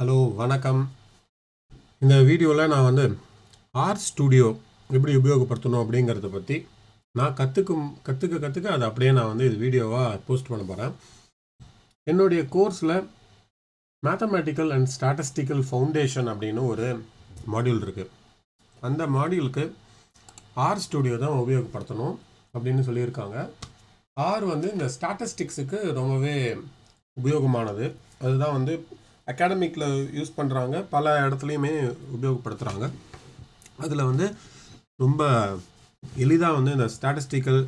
Hello வணக்கம். இந்த வீடியோவில் நான் வந்து ஆர் ஸ்டூடியோ எப்படி உபயோகப்படுத்தணும் அப்படிங்கிறத பற்றி நான் கற்றுக்கும் கற்றுக்க கற்றுக்க அதை அப்படியே நான் வந்து இது வீடியோவாக போஸ்ட் பண்ண போகிறேன் என்னுடைய கோர்ஸில் மேத்தமேட்டிக்கல் அண்ட் ஸ்டாட்டிஸ்டிக்கல் ஃபவுண்டேஷன் அப்படின்னு ஒரு மாடியூல் இருக்குது அந்த மாடியூலுக்கு ஆர் ஸ்டூடியோ தான் உபயோகப்படுத்தணும் அப்படின்னு சொல்லியிருக்காங்க. ஆர் வந்து இந்த ஸ்டாட்டிஸ்டிக்ஸுக்கு ரொம்பவே உபயோகமானது. அதுதான் வந்து அகாடமிக்கில் யூஸ் பண்ணுறாங்க பல இடத்துலையுமே உபயோகப்படுத்துகிறாங்க அதில் வந்து ரொம்ப எளிதாக வந்து இந்த ஸ்டாட்டிஸ்டிக்கல்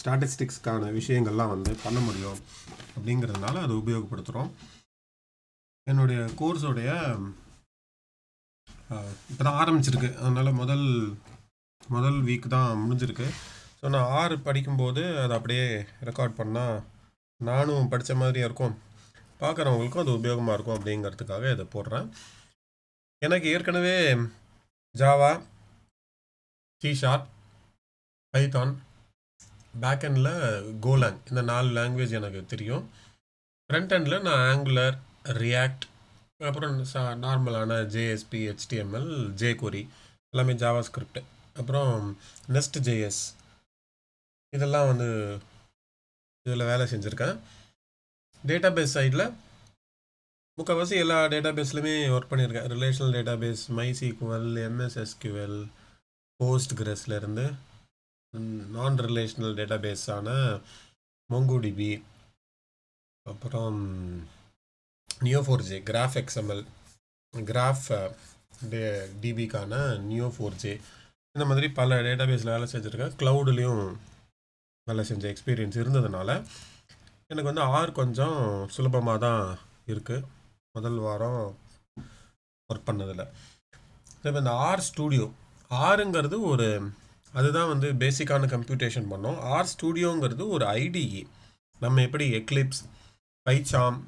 ஸ்டாட்டிஸ்டிக்ஸ்க்கான விஷயங்கள்லாம் வந்து பண்ண முடியும் அப்படிங்கிறதுனால அதை உபயோகப்படுத்துகிறோம் என்னுடைய கோர்ஸோடைய இப்போ தான் ஆரம்பிச்சிருக்கு. அதனால் முதல் முதல் வீக் தான் முடிஞ்சிருக்கு. ஸோ நான் ஆறு படிக்கும்போது அதை அப்படியே ரெக்கார்ட் பண்ணால் நானும் படித்த மாதிரியா இருக்கும். பார்க்குறவங்களுக்கும் அது உபயோகமாக இருக்கும் அப்படிங்கிறதுக்காக இதை போடுறேன். எனக்கு ஏற்கனவே ஜாவா சிஷார்ட் பைத்தான் பேக்கெண்டில் கோலாங் இந்த நாலு லாங்குவேஜ் எனக்கு தெரியும். ஃப்ரண்ட் நான் ஆங்குலர் ரியாக்ட் அப்புறம் சா நார்மலான ஜேஎஸ்பி ஹெச்டிஎம்எல் ஜேகொரி எல்லாமே ஜாவா ஸ்கிரிப்ட் அப்புறம் நெஸ்ட் ஜேஎஸ் இதெல்லாம் வந்து இதில் வேலை செஞ்சுருக்கேன். டேட்டாபேஸ் சைடில் முக்கால்வாசி எல்லா டேட்டாபேஸ்லையுமே ஒர்க் பண்ணியிருக்கேன். ரிலேஷனல் டேட்டாபேஸ் மைசீக்வல் எம்எஸ்எஸ்கியூஎல் போஸ்ட் கிரஸ்லேருந்து நான் ரிலேஷனல் டேட்டாபேஸான மொங்குடிபி அப்புறம் நியோ கிராஃப் எக்ஸ்எம்எல் கிராஃப் டே டிபிக்கான நியோ ஃபோர் ஜே இந்த மாதிரி பல டேட்டாபேஸில் வேலை செஞ்சுருக்கேன். க்ளவுட்லேயும் வேலை செஞ்ச எக்ஸ்பீரியன்ஸ் இருந்ததுனால எனக்கு வந்து ஆர் கொஞ்சம் சுலபமாக தான் இருக்குது முதல் வாரம் ஒர்க் பண்ணதில். இப்போ இந்த ஆர் ஸ்டூடியோ ஆருங்கிறது ஒரு அதுதான் வந்து பேசிக்கான கம்ப்யூட்டேஷன் பண்ணோம். ஆர் ஸ்டூடியோங்கிறது ஒரு ஐடிஇ நம்ம எப்படி எக்லிப்ஸ் பைச்சாம்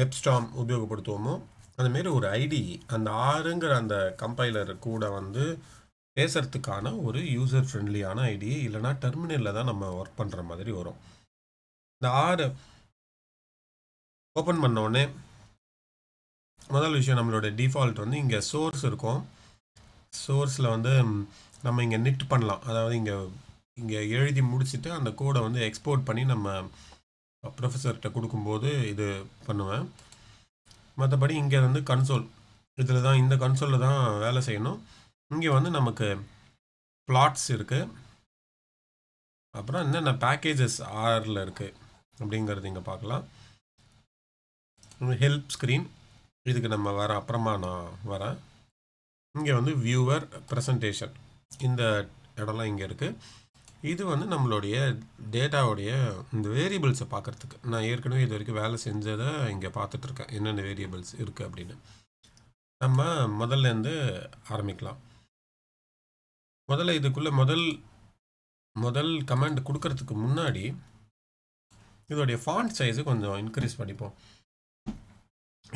வெப்ஸ்டாம் உபயோகப்படுத்துவோமோ அந்தமாரி ஒரு ஐடிஇ அந்த ஆறுங்கிற அந்த கம்பைலர் கூட வந்து பேசுறதுக்கான ஒரு யூசர் ஃப்ரெண்ட்லியான ஐடி இல்லைனா டெர்மினலில் தான் நம்ம ஒர்க் பண்ணுற மாதிரி வரும். இந்த ஆறு ஓப்பன் பண்ண உடனே முதல் விஷயம் நம்மளோட டிஃபால்ட் வந்து இங்கே சோர்ஸ் இருக்கும். சோர்ஸில் வந்து நம்ம இங்கே நிட் பண்ணலாம். அதாவது இங்கே இங்கே எழுதி முடிச்சுட்டு அந்த கோடை வந்து எக்ஸ்போர்ட் பண்ணி நம்ம ப்ரொஃபஸர்கிட்ட கொடுக்கும்போது இது பண்ணுவேன். மற்றபடி இங்கே வந்து கன்சோல் இதில் தான் இந்த கன்சோலில் தான் வேலை செய்யணும். இங்கே வந்து நமக்கு பிளாட்ஸ் இருக்குது அப்புறம் என்னென்ன பேக்கேஜஸ் ஆரில் இருக்குது அப்படிங்கிறது இங்கே பார்க்கலாம். ஹெல்ப் ஸ்க்ரீன் இதுக்கு நம்ம வர அப்புறமா நான் வரேன். இங்கே வந்து வியூவர் ப்ரெசன்டேஷன் இந்த இடம்லாம் இங்கே இருக்குது இது வந்து நம்மளுடைய டேட்டாவுடைய இந்த வேரியபிள்ஸை பார்க்குறதுக்கு. நான் ஏற்கனவே இது வரைக்கும் வேலை செஞ்சதை இங்கே பார்த்துட்ருக்கேன். என்னென்ன வேரியபிள்ஸ் இருக்குது அப்படின்னு. நம்ம முதல்லேருந்து ஆரம்பிக்கலாம். முதல்ல இதுக்குள்ளே முதல் முதல் கமெண்ட் கொடுக்கறதுக்கு முன்னாடி இதோடைய ஃபாண்ட் சைஸு கொஞ்சம் இன்க்ரீஸ் பண்ணிப்போம்.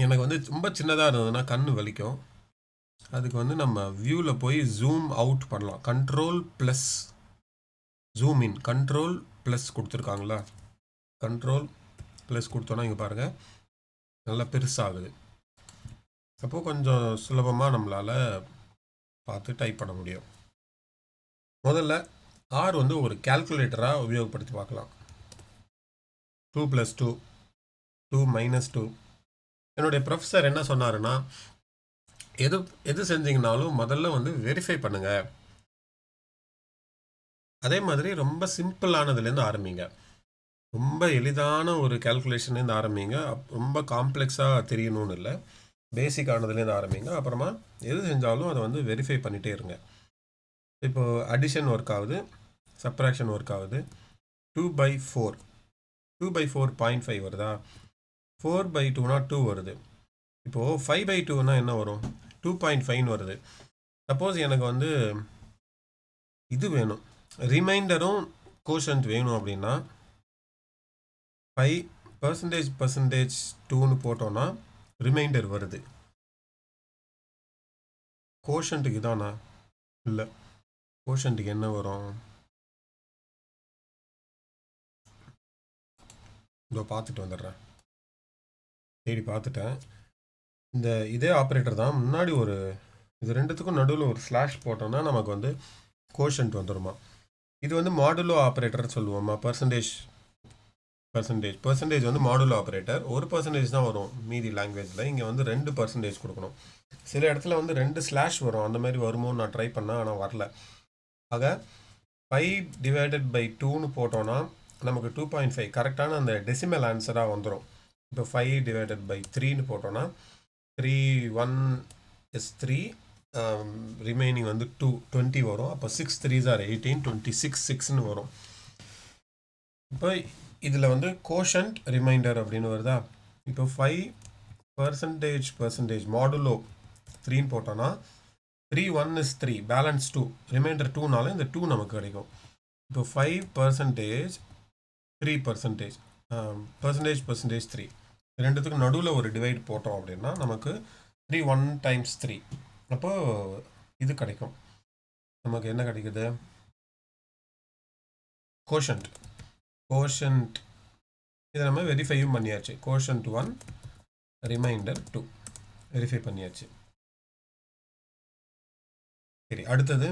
எனக்கு வந்து ரொம்ப சின்னதாக இருந்ததுன்னா கண் வலிக்கும். அதுக்கு வந்து நம்ம வியூவில் போய் ஜூம் அவுட் பண்ணலாம். Control plus zoom in control plus கொடுத்துருக்காங்களா கண்ட்ரோல் ப்ளஸ் கொடுத்தோன்னா இங்கே பாருங்கள் நல்லா பெருசாகுது. அப்போது கொஞ்சம் சுலபமாக நம்மளால் பார்த்து டைப் பண்ண முடியும். முதல்ல ஆர் வந்து ஒரு கால்குலேட்டராக உபயோகப்படுத்தி பார்க்கலாம். Two plus two two minus two என்னுடைய ப்ரொஃபஸர் என்ன சொன்னாருன்னா எது எது செஞ்சீங்கனாலும் முதல்ல வந்து வெரிஃபை பண்ணுங்க. அதே மாதிரி ரொம்ப சிம்பிளானதுலேருந்து ஆரம்பிங்க. ரொம்ப எளிதான ஒரு கால்குலேஷன்லேருந்து ஆரம்பிங்க. ரொம்ப காம்ப்ளெக்ஸாக தெரியணும்னு இல்லை. பேசிக்கானதுலேருந்து ஆரம்பிங்க. அப்புறமா எது செஞ்சாலும் அதை வந்து வெரிஃபை பண்ணிகிட்டே இருங்க. இப்போது அடிஷன் ஒர்க் ஆகுது சப்ராக்ஷன் ஒர்க் ஆகுது. Two by four two by four point five வருதா? ஃபோர் பை டூனா டூ வருது. இப்போது ஃபைவ் பை டூனா என்ன வரும்? டூ பாயிண்ட் ஃபைவ் வருது. சப்போஸ் எனக்கு வந்து இது வேணும். ரிமைண்டரும் கோஷன்ட் வேணும் அப்படின்னா ஃபைவ் பர்சன்டேஜ் பர்சன்டேஜ் டூன்னு போட்டோன்னா ரிமைண்டர் வருது. கோஷன்ட்டுக்கு இதானா? இல்லை. கோஷன்ட்டுக்கு என்ன வரும்? இதோ பார்த்துட்டு வந்துடுறேன். தேடி பார்த்துட்டேன். இந்த இதே ஆப்ரேட்டர் தான். முன்னாடி ஒரு இது ரெண்டுத்துக்கும் நடுவில் ஒரு ஸ்லாஷ் போட்டோம்னா நமக்கு வந்து கோஷன்ட் வந்துருமா. இது வந்து மாடுலோ ஆப்ரேட்டர் சொல்லுவோமா. பர்சன்டேஜ் பர்சன்டேஜ் பர்சன்டேஜ் வந்து மாடுலோ ஆப்ரேட்டர் ஒரு பர்சன்டேஜ் தான் வரும் மீதி லாங்குவேஜில் இங்கே வந்து ரெண்டு பர்சன்டேஜ் கொடுக்கணும். சில இடத்துல வந்து ரெண்டு ஸ்லாஷ் வரும். அந்த மாதிரி வருமோன்னு நான் ட்ரை பண்ணேன் ஆனால் வரல. ஆக ஃபைவ் டிவைடட் பை டூன்னு போட்டோன்னா நமக்கு டூ பாயிண்ட் ஃபைவ் கரெக்டான அந்த டெசிமல் ஆன்சராக வந்துடும் இப்போ ஃபைவ் டிவைடட் பை த்ரீன்னு போட்டோன்னா three one is three remaining வந்து டூ டுவெண்ட்டி வரும். அப்போ six three are eighteen twenty six சிக்ஸ்னு வரும். இப்போ இதில் வந்து கோஷன்ட் ரிமைண்டர் அப்படின்னு வருதா? இப்போ ஃபைவ் பர்சன்டேஜ் பர்சன்டேஜ் மாடுலோ த்ரீன்னு போட்டோன்னா three one is three balance two remainder டூனால இந்த டூ நமக்கு கிடைக்கும். இப்போ five percentage three percentage percentage percentage three ரெண்டுத்துக்கும் நடுவில் ஒரு டிவைட் போட்டோம் அப்படின்னா நமக்கு த்ரீ ஒன் டைம்ஸ் த்ரீ அப்போது இது கிடைக்கும். நமக்கு என்ன கிடைக்குது? கோஷன்ட் கோஷன்ட் இதை நம்ம வெரிஃபையும் பண்ணியாச்சு. Quotient one remainder two verify பண்ணியாச்சு. சரி அடுத்தது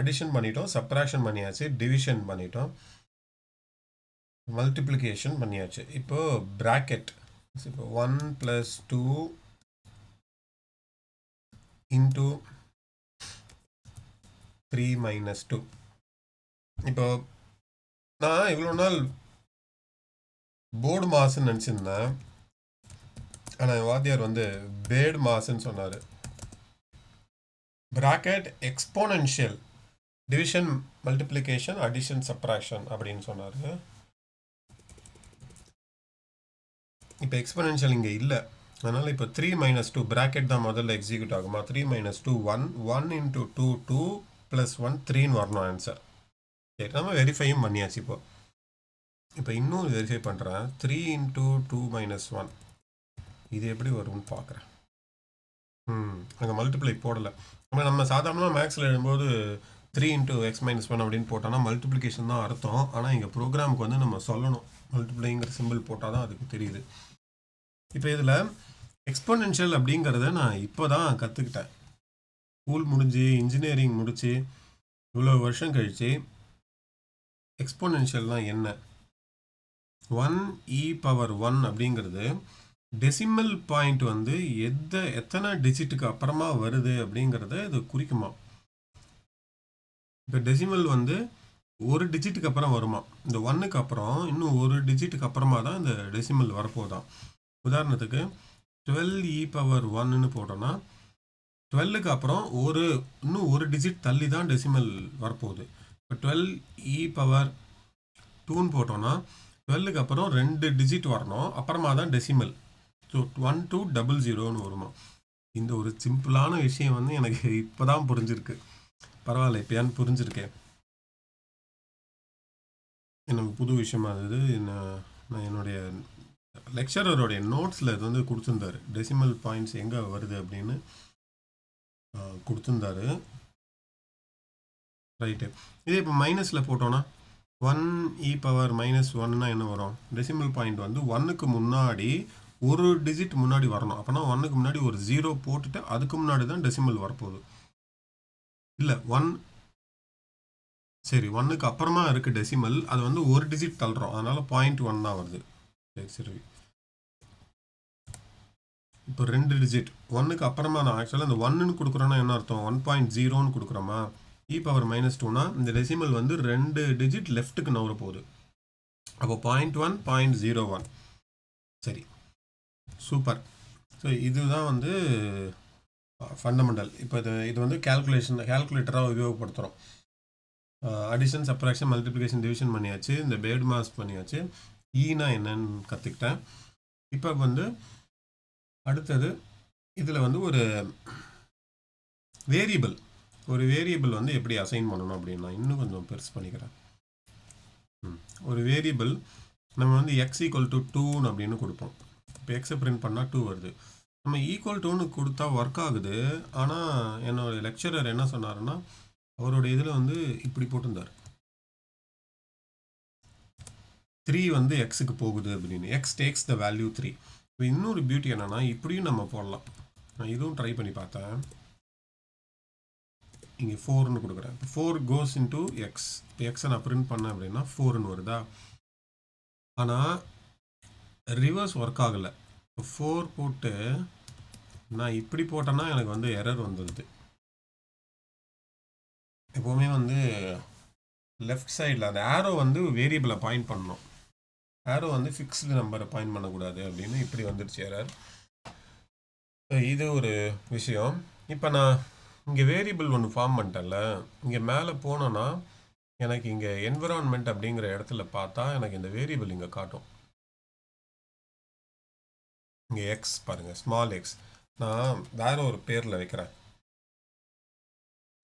அடிஷன் பண்ணிட்டோம் சப்ராக்ஷன் பண்ணியாச்சு டிவிஷன் பண்ணிட்டோம். மல்டிப்ளிகேஷன் பண்ணியாச்சு. இப்போ ப்ராக்கெட் இப்போ one plus two into three minus two இப்போ நான் இவ்வளோ நாள் போர்டு மாசுன்னு நினச்சிருந்தேன். ஆனால் வாத்தியார் வந்து பேர்டு மாசுன்னு சொன்னார். Bracket exponential division multiplication addition subtraction அப்படின்னு சொன்னார். இப்போ எக்ஸ்போனென்ஷியல் இங்கே இல்லை. அதனால் இப்போ த்ரீ மைனஸ் டூ ப்ராக்கெட் தான் முதல்ல எக்ஸிக்யூட் ஆகுமா? Three minus two one one into two two plus one த்ரீன்னு வரணும் ஆன்சர் சரி நம்ம வெரிஃபையும் பண்ணியாச்சு இப்போ. இப்போ இன்னும் வெரிஃபை பண்ணுறேன் three into two minus one இது எப்படி வரும்னு பார்க்குறேன் ம் அங்கே மல்டிப்ளை போடலை. நம்ம நம்ம சாதாரணமாக மேக்ஸில் எழுதும்போது three into X minus one அப்படின்னு போட்டோன்னா மல்டிப்ளிகேஷன் தான் அர்த்தம். ஆனால் இங்கே ப்ரோக்ராமுக்கு வந்து நம்ம சொல்லணும். மல்டிப்ளைங்கிற சிம்பிள் போட்டால் தான் அதுக்கு தெரியுது. இப்போ இதில் எக்ஸ்போனென்ஷியல் அப்படிங்கிறத நான் இப்போ தான் கற்றுக்கிட்டேன் ஸ்கூல் முடிஞ்சு இன்ஜினியரிங் முடித்து இவ்வளோ வருஷம் கழித்து எக்ஸ்போனென்ஷியல்னால் என்ன? ஒன் இ பவர் ஒன் அப்படிங்கிறது டெசிமல் பாயிண்ட் வந்து எந்த எத்தனை டிஜிட்டுக்கு அப்புறமா வருது அப்படிங்கிறத இது குறிக்குமா? இப்போ டெசிமல் வந்து ஒரு டிஜிட்டுக்கு அப்புறம் வருமா? இந்த ஒன்னுக்கு அப்புறம் இன்னும் ஒரு டிஜிட்டுக்கு அப்புறமா தான் இந்த டெசிமல் வரப்போதான் உதாரணத்துக்கு டுவெல் இ e பவர் ஒன்னு போட்டோன்னா டுவெல்லுக்கு அப்புறம் ஒரு இன்னும் ஒரு டிஜிட் தள்ளி தான் டெசிமல் வரப்போகுது. இப்போ டுவெல் இ e பவர் டூன்னு போட்டோன்னா டுவெல்லுக்கு அப்புறம் ரெண்டு டிஜிட் வரணும் அப்புறமா தான் decimal so one two double ஜீரோன்னு வருமா? இந்த ஒரு சிம்பிளான விஷயம் வந்து எனக்கு இப்போ தான் புரிஞ்சிருக்கு. பரவாயில்ல இப்போ ஏன் புரிஞ்சிருக்கேன்? எனக்கு புது விஷயமா இருந்தது நான் நான் என்னுடைய லெக்சரருடைய நோட்ஸில் இது வந்து கொடுத்துருந்தாரு. டெசிமல் பாயிண்ட்ஸ் எங்கே வருது அப்படின்னு கொடுத்துருந்தாரு. ரைட்டு இதே இப்போ மைனஸில் போட்டோன்னா ஒன் இ பவர் மைனஸ் ஒன்னா என்ன வரும்? டெசிமல் பாயிண்ட் வந்து ஒன்னுக்கு முன்னாடி ஒரு டிஜிட் முன்னாடி வரணும். அப்போனா ஒன்னுக்கு முன்னாடி ஒரு ஜீரோ போட்டுட்டு அதுக்கு முன்னாடி தான் டெசிமல் வரப்போகுது. இல்லை ஒன் சரி ஒன்னுக்கு அப்புறமா இருக்குது டெசிமல் அது வந்து ஒரு டிஜிட் தள்ளுறோம். அதனால் பாயிண்ட் ஒன் தான் வருது. சரி இப்போ ரெண்டு டிஜிட் ஒன்னுக்கு அப்புறமா நான் ஆக்சுவலாக இந்த ஒன்னுன்னு கொடுக்குறோன்னா என்ன அர்த்தம்? ஒன் பாயிண்ட் ஜீரோன்னு கொடுக்குறோமா? இ பவர் மைனஸ் டூனா இந்த டெசிமல் வந்து ரெண்டு டிஜிட் லெஃப்ட்டுக்கு நவர போகுது. அப்போ point one point zero one சரி. சூப்பர் ஸோ இதுதான் வந்து ஃபண்டமெண்டல் இப்போ இது இது வந்து கேல்குலேஷன் கேல்குலேட்டராக உபயோகப்படுத்துகிறோம் அடிஷன் சப்ராக்ஷன் மல்டிப்ளிகேஷன் டிவிஷன் பண்ணியாச்சு. இந்த பேர்டு மாஸ் பண்ணியாச்சு. ஈனா என்னன்னு கற்றுக்கிட்டேன் இப்போ வந்து அடுத்தது இதில் வந்து ஒரு வேரியபிள் ஒரு வேரியபிள் வந்து எப்படி அசைன் பண்ணணும் அப்படின்னு நான் இன்னும் கொஞ்சம் பெருசு பண்ணிக்கிறேன். ஒரு வேரியபிள் நம்ம வந்து எக்ஸ் ஈக்குவல் டு டூன்னு அப்படின்னு கொடுப்போம். இப்போ எக்ஸை பிரிண்ட் பண்ணால் டூ வருது. நம்ம ஈக்குவல் டூன்னு கொடுத்தா ஒர்க் ஆகுது. ஆனால் என்னோட லெக்சரர் என்ன சொன்னாருன்னா அவரோட இதில் வந்து இப்படி போட்டிருந்தார். த்ரீ வந்து எக்ஸுக்கு போகுது அப்படின்னு. X takes the value three இப்போ இன்னொரு பியூட்டி என்னென்னா இப்படியும் நம்ம போடலாம். நான் இதுவும் ட்ரை பண்ணி பார்த்தேன். இங்கே ஃபோர்னு கொடுக்குறேன். இப்போ ஃபோர் கோஸ் இன்டூ எக்ஸ் இப்போ எக்ஸை நான் பிரிண்ட் பண்ணேன் அப்படின்னா ஃபோர்னு வருதா? ஆனால் ரிவர்ஸ் ஒர்க் ஆகலை. இப்போ ஃபோர் போட்டு நான் இப்படி போட்டேன்னா எனக்கு வந்து எரர் வந்துடுது. எப்போவுமே வந்து லெஃப்ட் சைடில் அந்த ஆரோ வந்து வேரியபிளை பாயிண்ட் பண்ணணும். ஆரோ வந்து ஃபிக்ஸ்டு நம்பரை பாயிண்ட் பண்ணக்கூடாது அப்படின்னு இப்படி வந்துடுச்சு எரர் இது ஒரு விஷயம். இப்போ நான் இங்கே வேரியபிள் ஒன்று ஃபார்ம் பண்ணிட்டேன்ல. இங்கே மேலே போனோன்னா எனக்கு இங்கே என்விரான்மெண்ட் அப்படிங்கிற இடத்துல பார்த்தா எனக்கு இந்த வேரியபிள் இங்கே காட்டும். இங்கே எக்ஸ் பாருங்கள் ஸ்மால் எக்ஸ் நான் வேற ஒரு பேரில் வைக்கிறேன்.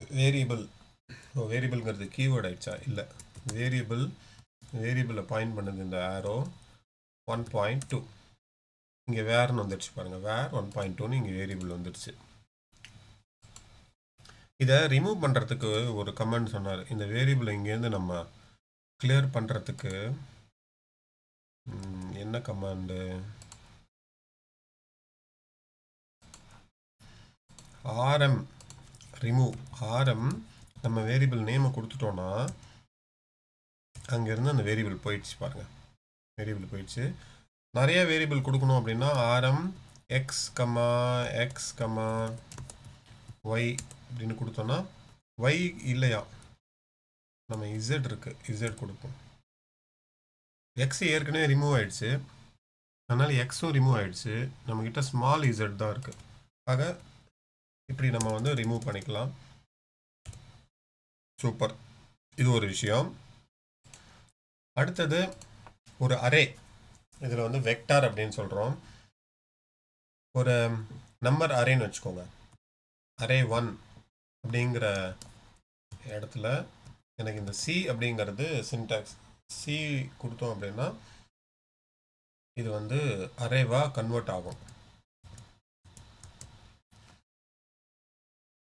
வேரியபிள் வேரியபிள்ங்கிறது கீவேர்ட் ஆயிடுச்சா? இல்லை. வேரியபிள் வேரியபிளை பாயிண்ட் பண்ணது இந்த ஆரோ ஒன் பாயிண்ட் டூ இங்கே வேர்னு வந்துடுச்சு பாருங்கள் வேர் ஒன் பாயிண்ட் டூன்னு இங்கே வேரியபிள் வந்துடுச்சு. இதை ரிமூவ் பண்ணுறதுக்கு ஒரு கமெண்ட் சொன்னார். இந்த வேரியபிளை இங்கேருந்து நம்ம கிளியர் பண்ணுறதுக்கு என்ன கமாண்டு ஆர்எம் ரிமூவ் ஆர்எம் நம்ம வேரியபிள் நேமை கொடுத்துட்டோன்னா அங்கேருந்து அந்த வேரியபிள் போயிடுச்சு பாருங்கள் வேரியபிள் போயிடுச்சு. நிறைய வேரியபிள் கொடுக்கணும் அப்படின்னா RM X comma X comma Y அப்படின்னு கொடுத்தோன்னா ஒய் இல்லையா? நம்ம இசட் இருக்குது இசட் கொடுப்போம். எக்ஸ் ஏற்கனவே ரிமூவ் ஆயிடுச்சு. அதனால் எக்ஸும் ரிமூவ் ஆயிடுச்சு. நம்மக்கிட்ட ஸ்மால் இசட் தான் இருக்குது ஆக இப்படி நம்ம வந்து ரிமூவ் பண்ணிக்கலாம். சூப்பர். இது ஒரு விஷயம். அடுத்தது ஒரு அரே இதில் வந்து வெக்டார் அப்படின்னு சொல்கிறோம் ஒரு நம்பர் அரேன்னு வச்சுக்கோங்க. அரே ஒன் அப்படிங்கிற இடத்துல எனக்கு இந்த சி அப்படிங்கிறது சின்டாக்ஸ் சி கொடுத்தோம் அப்படின்னா இது வந்து அரேவாக கன்வெர்ட் ஆகும்.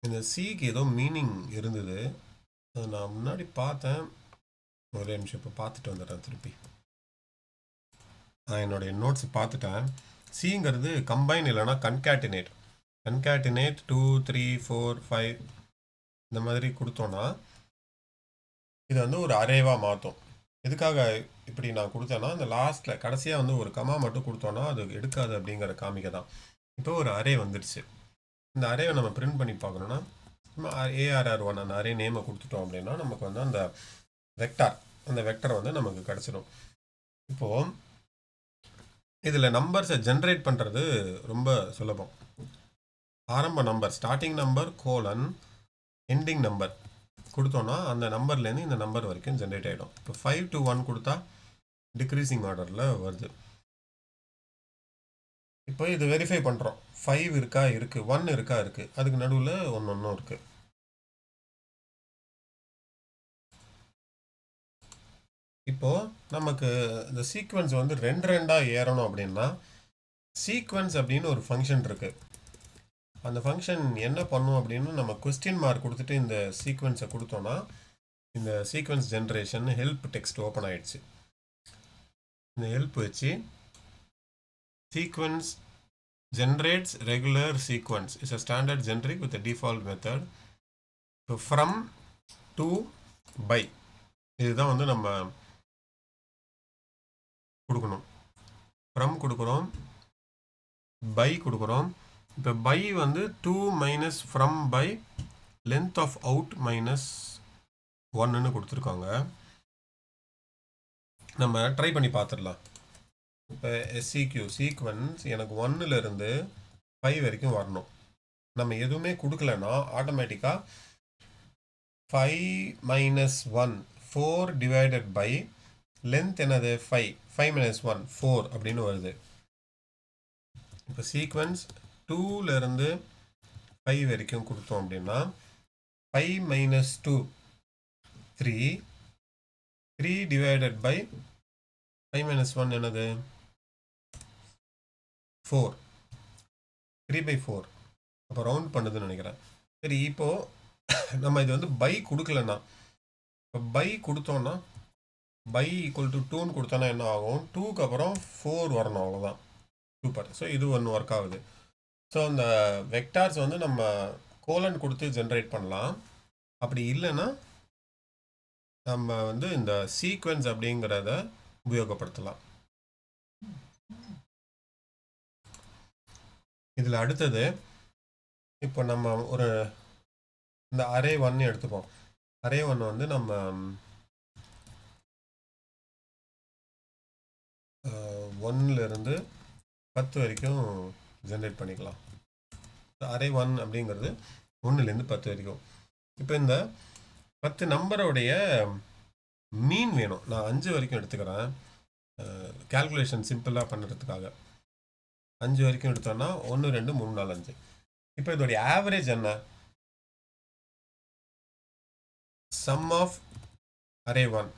இந்த சிக்கு ஏதோ மீனிங் இருந்தது. அது நான் முன்னாடி பார்த்தேன். ஒரே நிமிஷம் இப்போ பார்த்துட்டு வந்துடுறேன் திருப்பி. நான் என்னுடைய நோட்ஸ் பார்த்துட்டேன். சிங்கிறது கம்பைன் இல்லைன்னா concatenate concatenate two three four five இந்த மாதிரி கொடுத்தோன்னா இது வந்து ஒரு அரேவாக மாற்றும் எதுக்காக இப்படி நான் கொடுத்தேன்னா இந்த லாஸ்ட்டில் கடைசியாக வந்து ஒரு கமா மட்டும் கொடுத்தோன்னா அது எடுக்காது அப்படிங்கிற காமிக்க தான். இப்போ ஒரு அரே வந்துடுச்சு இந்த அரேவை நம்ம பிரிண்ட் பண்ணி பார்க்கணுன்னா நம்ம ஏஆர்ஆர் ஒன் அந்த அரே நேமை கொடுத்துட்டோம் அப்படின்னா நமக்கு வந்து அந்த வெக்டார். அந்த வெக்டர் வந்து நமக்கு கிடச்சிடும் இப்போது இதில் நம்பர்ஸை ஜென்ரேட் பண்ணுறது ரொம்ப சுலபம். ஆரம்ப number starting number colon ending number கொடுத்தோன்னா அந்த நம்பர்லேருந்து இந்த நம்பர் வரைக்கும் ஜென்ரேட் ஆகிடும் இப்போ ஃபைவ் டு ஒன் கொடுத்தா டிக்ரீசிங் ஆர்டரில் வருது. இப்போ இது வெரிஃபை பண்ணுறோம் ஃபைவ் இருக்கா இருக்குது ஒன் இருக்கா இருக்குது அதுக்கு நடுவில் ஒன்று ஒன்றும் இருக்குது இப்போது நமக்கு இந்த சீக்வன்ஸ் வந்து ரெண்டு ரெண்டாக ஏறணும் அப்படின்னா சீக்வன்ஸ் அப்படின்னு ஒரு ஃபங்க்ஷன் இருக்குது அந்த ஃபங்க்ஷன் என்ன பண்ணும் அப்படின்னு நம்ம கொஸ்டின் மார்க் கொடுத்துட்டு இந்த சீக்வன்ஸை கொடுத்தோன்னா இந்த sequence generation help text open ஆயிடுச்சு. இந்த ஹெல்ப் வச்சு sequence generates regular sequence it's a standard generic with default method method. From to by இதுதான் வந்து நம்ம கொடுக்கணும். ஃப்ரம் கொடுக்குறோம். பை கொடுக்குறோம். இப்போ பை வந்து two minus from by length of out minus ஒன்னுன்னு கொடுத்துருக்காங்க. நம்ம ட்ரை பண்ணி பார்த்துடலாம். இப்போ எஸ்சிக்யூ சீக்வன்ஸ் எனக்கு ஒன்னுலேருந்து ஃபைவ் வரைக்கும் வரணும். நம்ம எதுவுமே கொடுக்கலன்னா ஆட்டோமேட்டிக்காக five minus one four divided by length என்னது? Five five minus one four அப்படின்னு வருது. இப்போ சீக்வன்ஸ் டூலேருந்து ஃபைவ் வரைக்கும் கொடுத்தோம் அப்படின்னா five minus two three three divided by five minus one என்னது? ஃபோர் த்ரீ பை ஃபோர் அப்போ ரவுண்ட் பண்ணுதுன்னு நினைக்கிறேன். சரி இப்போது நம்ம இது வந்து பை கொடுக்கலன்னா இப்போ பை கொடுத்தோன்னா பை ஈக்குவல் டு டூன்னு கொடுத்தோன்னா என்ன ஆகும்? டூக்கு அப்புறம் ஃபோர் வரணும் அவ்வளோதான் சூப்பர் ஸோ இது ஒன்று ஒர்க் ஆகுது. ஸோ அந்த வெக்டார்ஸ் வந்து நம்ம கோலன் கொடுத்து ஜென்ரேட் பண்ணலாம். அப்படி இல்லைன்னா நம்ம வந்து இந்த சீக்வென்ஸ் அப்படிங்கிறத உபயோகப்படுத்தலாம். இதில் அடுத்தது இப்போ நம்ம ஒரு இந்த அரே ஒன்று எடுத்துப்போம். அரே ஒன் வந்து நம்ம ஒன்னிலிருந்து பத்து வரைக்கும் ஜென்ரேட் பண்ணிக்கலாம். அரே ஒன் அப்படிங்கிறது ஒன்றுலேருந்து பத்து வரைக்கும். இப்போ இந்த பத்து நம்பரோடைய மீன் வேணும். நான் அஞ்சு வரைக்கும் எடுத்துக்கிறேன். கேல்குலேஷன் சிம்பிளாக பண்ணுறதுக்காக அஞ்சு வரைக்கும் எடுத்தோன்னா ஒன்று ரெண்டு மூணு நாலு அஞ்சு. இப்போ இதோடைய ஆவரேஜ் என்ன? Sum of array one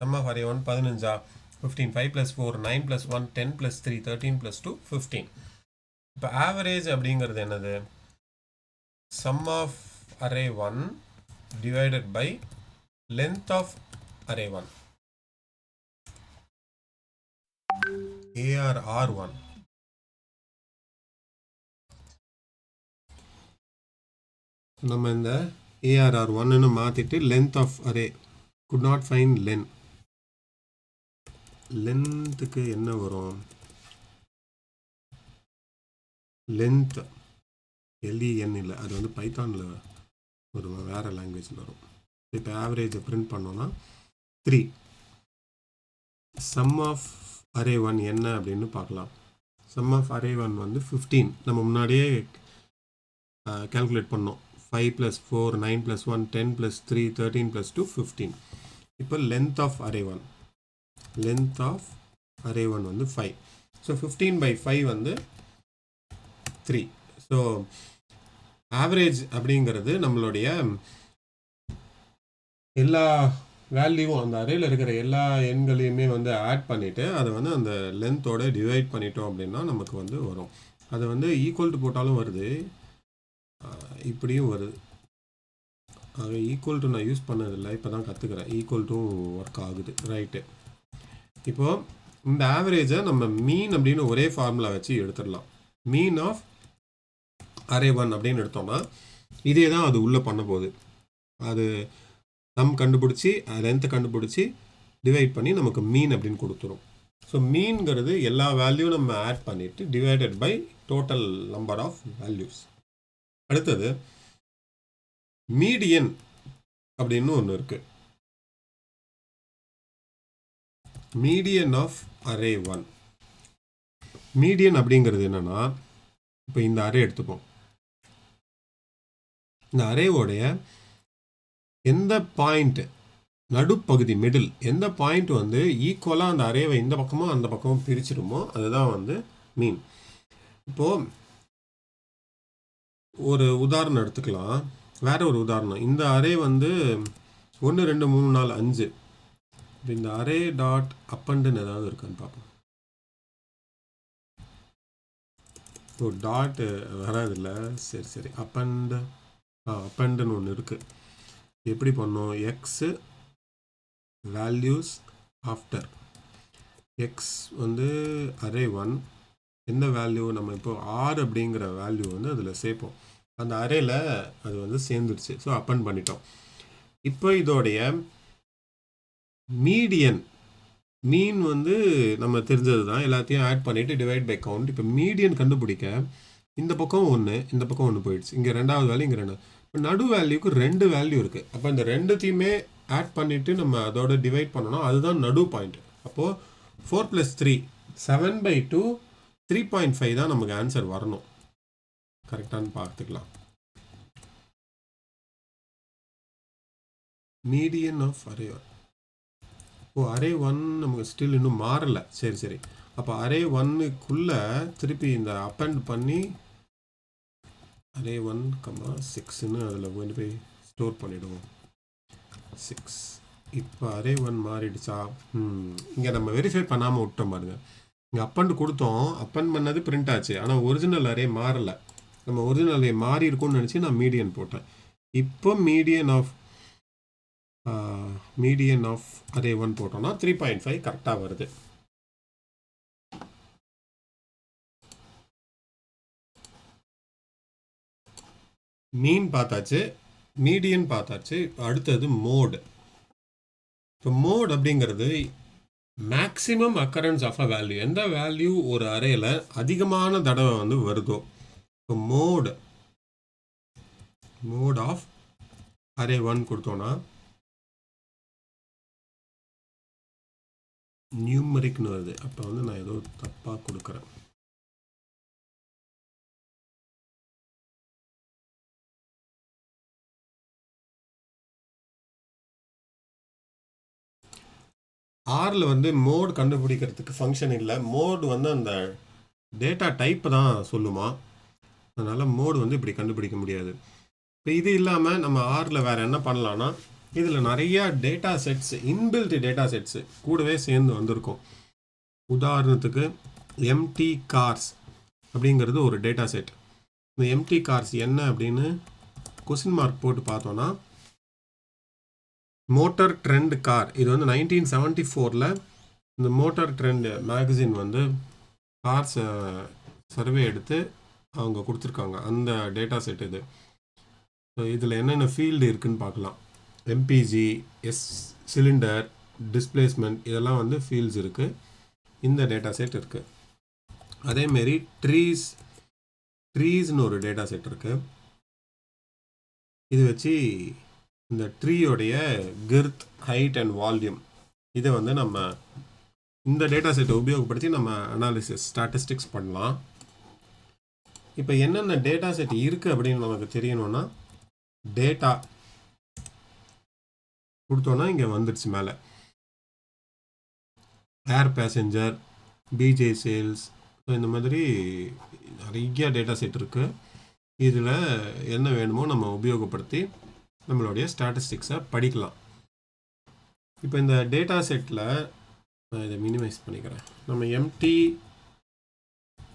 sum of array one பதினஞ்சா? Fifteen five plus four nine plus one ten plus three thirteen plus two fifteen இப்போ ஆவரேஜ் அப்படிங்கிறது என்னது? Sum of array one divided by length of array 1 AR R1 நம்ம இந்த ARR ஒன்னு மாற்றிட்டு length of array could not find len லென்த்துக்கு என்ன வரும்? Length LEN இல்லை. அது வந்து பைத்தானில் வரும். வேறு லாங்குவேஜில் வரும். இப்போ ஆவரேஜை பிரிண்ட் பண்ணோன்னா three sum of array one என்ன அப்படின்னு பார்க்கலாம். சம் ஆஃப் அரே ஒன் வந்து ஃபிஃப்டீன் நம்ம முன்னாடியே கேல்குலேட் பண்ணோம். Five plus four nine plus one ten plus three thirteen plus two fifteen இப்போ length of array one length of array one வந்து five so fifteen by five வந்து three so average அப்படிங்கிறது நம்மளுடைய எல்லா வேல்யூவும் அந்த அறையில் இருக்கிற எல்லா எண்களையுமே வந்து ஆட் பண்ணிவிட்டு அதை வந்து அந்த லென்த்தோடு டிவைட் பண்ணிட்டோம் அப்படின்னா நமக்கு வந்து வரும். அது வந்து ஈக்குவல் டு போட்டாலும் வருது. இப்படியும் வருது. ஆக ஈக்குவல் டு நான் யூஸ் பண்ணதில்லை. இப்போ தான் கற்றுக்கிறேன் ஈக்குவல் டு ஒர்க் ஆகுது. ரைட்டு இப்போது இந்த ஆவரேஜை நம்ம மீன் அப்படின்னு ஒரே ஃபார்முலா வச்சு எடுத்துடலாம். மீன் ஆஃப் அரே ஒன் அப்படின்னு எடுத்தோம்னா இதே தான் அது உள்ளே பண்ண போகுது. அது நம் கண்டுபிடிச்சி லென்த்தை கண்டுபிடிச்சி டிவைட் பண்ணி நமக்கு மீன் அப்படின்னு கொடுத்துரும். ஸோ மீன்கிறது எல்லா வேல்யூ நம்ம ஆட் பண்ணிவிட்டு divided by total number of values அடுத்தது மீடியன் அப்படின்னு ஒன்று இருக்குது median of array one median அப்படிங்கிறது என்னென்னா இப்போ இந்த அரே எடுத்துப்போம். இந்த அரேவோடைய எந்த பாயிண்ட் நடுப்பகுதி மிடில் எந்த பாயிண்ட் வந்து ஈக்குவலாக அந்த அரேவை இந்த பக்கமும் அந்த பக்கமும் பிரிச்சிடுமோ அதுதான் வந்து மீன் இப்போது ஒரு உதாரணம் எடுத்துக்கலாம். வேற ஒரு உதாரணம். இந்த அரே வந்து ஒன்று ரெண்டு மூணு நாலு அஞ்சு. இந்த அரே டாட் அப்பண்டுன்னு ஏதாவது இருக்கான்னு பார்ப்போம். ஓ டாட்டு வராதில்ல? சரி சரி. அப்பண்டு ஆ அப்பண்டுன்னு ஒன்று இருக்குது எப்படி பண்ணோம்? எக்ஸு வேல்யூஸ் ஆஃப்டர் எக்ஸ் வந்து அரே ஒன் எந்த வேல்யூ நம்ம இப்போ ஆர் அப்படிங்கிற வேல்யூ வந்து அதில் சேர்ப்போம். அந்த அரேல அது வந்து சேர்ந்துருச்சு ஸோ அப்பன் பண்ணிட்டோம். இப்போ இதோடைய மீடியன். மீன் வந்து நம்ம தெரிஞ்சது தான் எல்லாத்தையும் ஆட் பண்ணிவிட்டு டிவைட் பை கவுண்ட் இப்போ மீடியன் கண்டுபிடிக்க இந்த பக்கம் ஒன்று இந்த பக்கம் ஒன்று போயிடுச்சு. இங்கே ரெண்டாவது வேல்யூ இங்கே ரெண்டு இப்போ நடு வேல்யூக்கு ரெண்டு வேல்யூ இருக்குது அப்போ இந்த ரெண்டுத்தையுமே ஆட் பண்ணிவிட்டு நம்ம அதோட டிவைட் பண்ணணும். அதுதான் நடு பாயிண்ட் அப்போது four plus three seven by two three point five தான் நமக்கு ஆன்சர் வரணும். கரெக்டானு பார்த்துக்கலாம். மீடியன் ஆஃப் அரே ஓ அரே ஒன் நமக்கு ஸ்டில் இன்னும் மாறலை. சரி சரி. அப்போ அரே ஒன்னுக்குள்ளே திருப்பி இந்த அப்பண்ட் பண்ணி அரே ஒன் கம்மா சிக்ஸ்னு அதில் கொண்டு போய் ஸ்டோர் பண்ணிவிடுவோம் சிக்ஸ் இப்போ அரே ஒன் மாறிடுச்சா? இங்கே நம்ம வெரிஃபை பண்ணாமல் விட்டோம் பாருங்க. இங்கே அப்பண்ட் கொடுத்தோம். அப்பண்ட் பண்ணது பிரிண்ட் ஆச்சு. ஆனால் ஒரிஜினல் அரே மாறலை. நம்ம ஒரிஜினல் அரே மாறி இருக்கும்னு நினச்சி நான் மீடியன் போட்டேன். இப்போ மீடியன் ஆஃப் மீடியன் ஆஃப் அதே ஒன் போட்டோம்னா த்ரீ பாயிண்ட் ஃபைவ் கரெக்டாக வருது. மீன் பார்த்தாச்சு மீடியன் பார்த்தாச்சு அடுத்தது மோடு இப்போ மோட் அப்படிங்கிறது maximum occurrence of a value எந்த வேல்யூ ஒரு அறையில் அதிகமான தடவை வந்து வருதோ இப்போ mode mode of array one கொடுத்தோன்னா நியூமரிக்னு வருது. அப்போ வந்து நான் ஏதோ தப்பாக கொடுக்குறேன். ஆரில் வந்து மோட் கண்டுபிடிக்கிறதுக்கு ஃபங்க்ஷன் இல்லை. மோட் வந்து அந்த டேட்டா டைப்பு தான் சொல்லுமா. அதனால் மோடு வந்து இப்படி கண்டுபிடிக்க முடியாது. இப்போ இது இல்லாமல் நம்ம ஆரில் வேறு என்ன பண்ணலான்னா இதில் நிறையா data sets inbuilt data sets கூடவே சேர்ந்து வந்திருக்கும். உதாரணத்துக்கு எம்டி கார்ஸ் அப்படிங்கிறது ஒரு டேட்டா செட் இந்த எம்டி கார்ஸ் என்ன அப்படின்னு கொஸ்டின் மார்க் போட்டு பார்த்தோன்னா மோட்டார் ட்ரெண்ட் கார் இது வந்து நைன்டீன் செவன்ட்டி ஃபோரில் இந்த மோட்டார் ட்ரெண்ட் மேகசின் வந்து கார்ஸ் சர்வே எடுத்து அவங்க கொடுத்துருக்காங்க. அந்த டேட்டா செட் இது. ஸோ இதில் என்னென்ன ஃபீல்டு இருக்குதுன்னு பார்க்கலாம். எம்பிஜி எஸ் சிலிண்டர் டிஸ்பிளேஸ்மெண்ட் இதெல்லாம் வந்து ஃபீல்ட்ஸ் இருக்குது இந்த டேட்டா செட் இருக்குது அதேமாரி ட்ரீஸ் ட்ரீஸ்னு ஒரு டேட்டா செட் இருக்குது இது வச்சு இந்த ட்ரீயோடைய கிர்த் ஹைட் அண்ட் வால்யூம் இதை வந்து நம்ம இந்த டேட்டா செட்டை உபயோகப்படுத்தி நம்ம அனாலிசிஸ் ஸ்டாட்டிஸ்டிக்ஸ் பண்ணலாம். இப்போ என்னென்ன டேட்டா செட் இருக்குது அப்படின்னு நமக்கு தெரியணும்னா டேட்டா கொடுத்தோன்னா இங்கே வந்துடுச்சு மேலே. ஏர் பேசஞ்சர் பிஜே சேல்ஸ் இந்த மாதிரி நிறைய டேட்டா செட் இருக்குது இதில் என்ன வேணுமோ நம்ம உபயோகப்படுத்தி நம்மளுடைய ஸ்டாட்டிஸ்டிக்ஸை படிக்கலாம். இப்போ இந்த டேட்டா செட்டில் நான் இதை மினிமைஸ் பண்ணிக்கிறேன். நம்ம எம்டி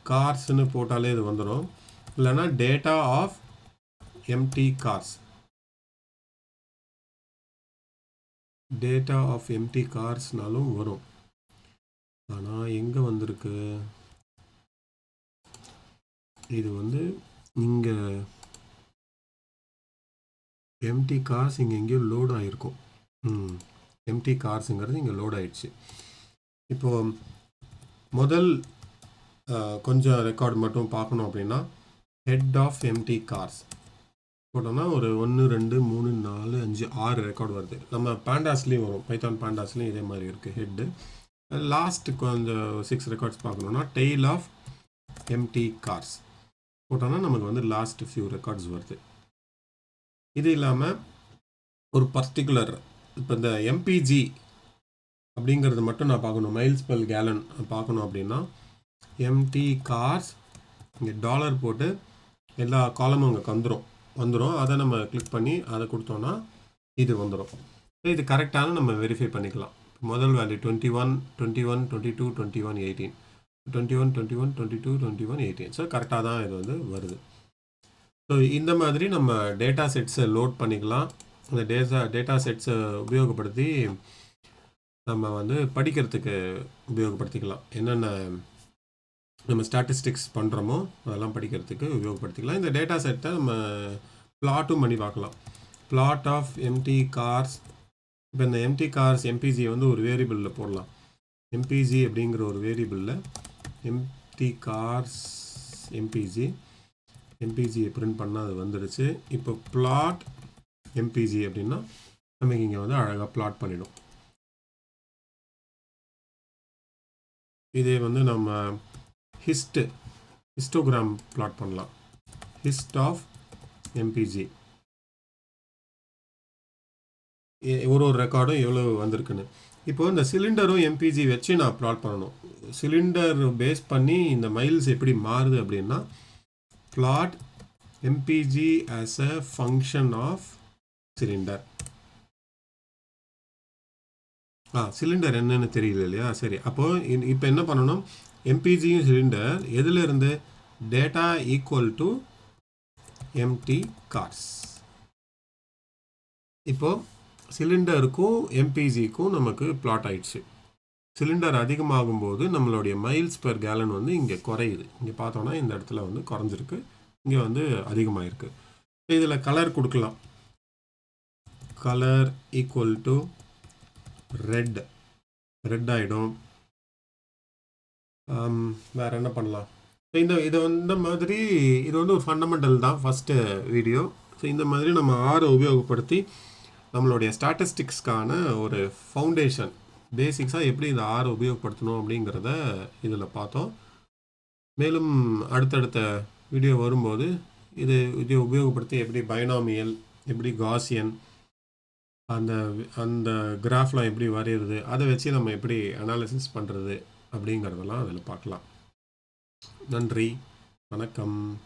கார்ஸ்னு போட்டாலே இது வந்துடும் இல்லைன்னா data of MT cars data of MT கார்ஸ்னாலும் வரும். ஆனால் எங்கே வந்திருக்கு? இது வந்து இங்கே எம்டி கார்ஸ் இங்கே எங்கேயோ லோட் ஆகிருக்கும் ம் எம்டி கார்ஸுங்கிறது இங்கே லோட் ஆயிடுச்சு. இப்போது முதல் கொஞ்சம் ரெக்கார்டு மட்டும் பார்க்கணும் அப்படின்னா ஹெட் ஆஃப் எம்டி கார்ஸ் போட்டோம்னா ஒரு ஒன்று ரெண்டு மூணு நாலு அஞ்சு ஆறு ரெக்கார்ட் வருது. நம்ம பேண்டாஸ்லேயும் வரும். பைத்தான் பேண்டாஸ்லேயும் இதே மாதிரி இருக்குது ஹெட்டு லாஸ்ட்டுக்கு அந்த சிக்ஸ் ரெக்கார்ட்ஸ் பார்க்கணுன்னா டெய்ல் ஆஃப் எம்டி கார்ஸ் போட்டோம்னா நமக்கு வந்து லாஸ்ட் ஃபியூ ரெக்கார்ட்ஸ் வருது. இது இல்லாமல் ஒரு பர்டிகுலர் இப்போ இந்த எம்பிஜி அப்படிங்கிறது மட்டும் நான் பார்க்கணும். மைல்ஸ் பல் கேலன் பார்க்கணும் அப்படின்னா எம்டி கார்ஸ் இங்கே டாலர் போட்டு எல்லா காலமும் அங்கே கந்துரும் வந்துடும் அதை நம்ம கிளிக் பண்ணி அதை கொடுத்தோன்னா இது வந்துடும் இது கரெக்டான நம்ம வெரிஃபை பண்ணிக்கலாம். முதல் value twenty one twenty one twenty two twenty one eighteen twenty one twenty one twenty two twenty one eighteen so கரெக்டாக தான் இது வந்து வருது. ஸோ இந்த மாதிரி நம்ம டேட்டா செட்ஸை லோட் பண்ணிக்கலாம். அந்த டேட்டா டேட்டா செட்ஸை உபயோகப்படுத்தி நம்ம வந்து படிக்கிறதுக்கு உபயோகப்படுத்திக்கலாம். என்னென்ன நம்ம ஸ்டாட்டிஸ்டிக்ஸ் பண்ணுறோமோ அதெல்லாம் படிக்கிறதுக்கு உபயோகப்படுத்திக்கலாம். இந்த டேட்டா செட்டை நம்ம ப்ளாட்டும் பண்ணி பார்க்கலாம். ப்ளாட் ஆஃப் எம்டி கார்ஸ் இப்போ இந்த எம்டி கார்ஸ் எம்பிஜியை வந்து ஒரு வேரியபிளில் போடலாம். எம்பிஜி அப்படிங்கிற ஒரு வேரியபிளில் எம்டி கார்ஸ் எம்பிஜி எம்பிஜியை பிரிண்ட் பண்ணால் அது வந்துடுச்சு. இப்போ ப்ளாட் எம்பிஜி அப்படின்னா நமக்கு இங்கே வந்து அழகாக ப்ளாட் பண்ணிடும். இதே வந்து நம்ம ஹிஸ்ட்டு ஹிஸ்டோகிராம் பிளாட் பண்ணலாம். ஹிஸ்ட் ஆஃப் எம்பிஜி ஒரு ஒரு ரெக்கார்டும் எவ்வளோ வந்திருக்குன்னு. இப்போ இந்த சிலிண்டரும் எம்பிஜி வச்சு நான் ப்ளாட் பண்ணணும். சிலிண்டர் பேஸ் பண்ணி இந்த மைல்ஸ் எப்படி மாறுது அப்படின்னா plot MPG as a function of cylinder ah cylinder என்னன்னு தெரியல இல்லையா? சரி அப்போ இப்போ என்ன பண்ணணும்? எம்பிஜியும் சிலிண்டர் எதிலிருந்து data equal to MT cars இப்போ சிலிண்டருக்கும் எம்பிஜிக்கும் நமக்கு பிளாட் ஆயிடுச்சு. சிலிண்டர் அதிகமாகும் போது நம்மளுடைய மைல்ஸ் பெர் கேலன் வந்து இங்கே குறையுது. இங்கே பார்த்தோன்னா இந்த இடத்துல வந்து குறைஞ்சிருக்கு. இங்கே வந்து அதிகமாகிருக்கு இதில் கலர் கொடுக்கலாம். Colour equal to red red ஆகிடும் வேறு என்ன பண்ணலாம்? ஸோ இந்த இது இந்த மாதிரி இது வந்து ஒரு ஃபண்டமெண்டல் தான் ஃபஸ்ட்டு வீடியோ ஸோ இந்த மாதிரி நம்ம ஆரை உபயோகப்படுத்தி நம்மளுடைய ஸ்டாட்டிஸ்டிக்ஸ்க்கான ஒரு ஃபவுண்டேஷன் பேசிக்ஸாக எப்படி இந்த ஆரை உபயோகப்படுத்தணும் அப்படிங்கிறத இதில் பார்த்தோம். மேலும் அடுத்தடுத்த வீடியோ வரும்போது இது இதை உபயோகப்படுத்தி எப்படி பைனாமியல் எப்படி காசியன் அந்த அந்த கிராஃப்லாம் எப்படி வரைகிறது அதை வச்சு நம்ம எப்படி அனாலிசிஸ் பண்ணுறது அப்படிங்கிறதெல்லாம் அதில் பார்க்கலாம். நன்றி. வணக்கம்.